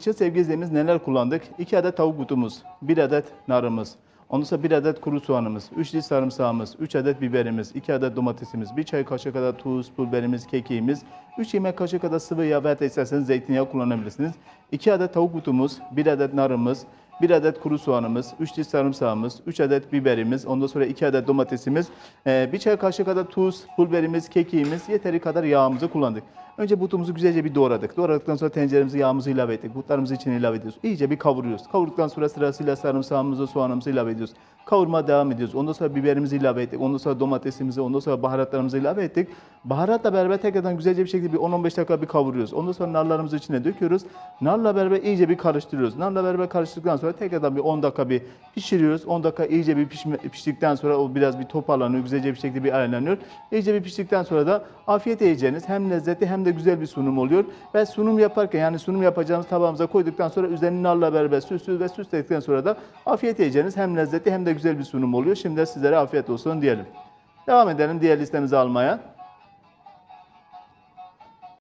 İşte sevgili neler kullandık? 2 adet tavuk butumuz, 1 adet narımız, ondan sonra 1 adet kuru soğanımız, 3 diş sarımsağımız, 3 adet biberimiz, 2 adet domatesimiz, 1 çay kaşığı kadar tuz, pul kekiğimiz, 3 yemek kaşığı kadar sıvı yağ veya isterseniz zeytinyağı kullanabilirsiniz. 2 adet tavuk butumuz, 1 adet narımız, 1 adet kuru soğanımız, 3 diş sarımsağımız, 3 adet biberimiz, ondan sonra 2 adet domatesimiz, 1 çay kaşığı kadar tuz, pul kekiğimiz, yeteri kadar yağımızı kullandık. Önce butumuzu güzelce bir doğradık. Doğradıktan sonra tenceremize yağımızı ilave ettik. Butlarımızı içine ilave ediyoruz. İyice bir kavuruyoruz. Kavurduktan sonra sırasıyla sarımsağımızı, soğanımızı ilave ediyoruz. Kavurma devam ediyoruz. Ondan sonra biberimizi ilave ettik. Ondan sonra domatesimizi, ondan sonra baharatlarımızı ilave ettik. Baharatla beraber tekrardan güzelce bir şekilde bir 10-15 dakika bir kavuruyoruz. Ondan sonra narlarımızı içine döküyoruz. Narla beraber iyice bir karıştırıyoruz. Narla beraber karıştırdıktan sonra tekrardan bir 10 dakika bir pişiriyoruz. 10 dakika iyice bir pişme, piştikten sonra o biraz bir toparlanıyor. Güzelce bir şekilde bir ayarlanıyor. İyice bir piştikten sonra da afiyet yiyeceğiniz hem lezzetli hem de güzel bir sunum oluyor. Ve sunum yaparken yani sunum yapacağımız tabağımıza koyduktan sonra üzerine narla beraber süslü ve süsledikten sonra da afiyet yiyeceğiniz hem lezzetli hem de güzel bir sunum oluyor. Şimdi sizlere afiyet olsun diyelim. Devam edelim diğer listemizi almaya.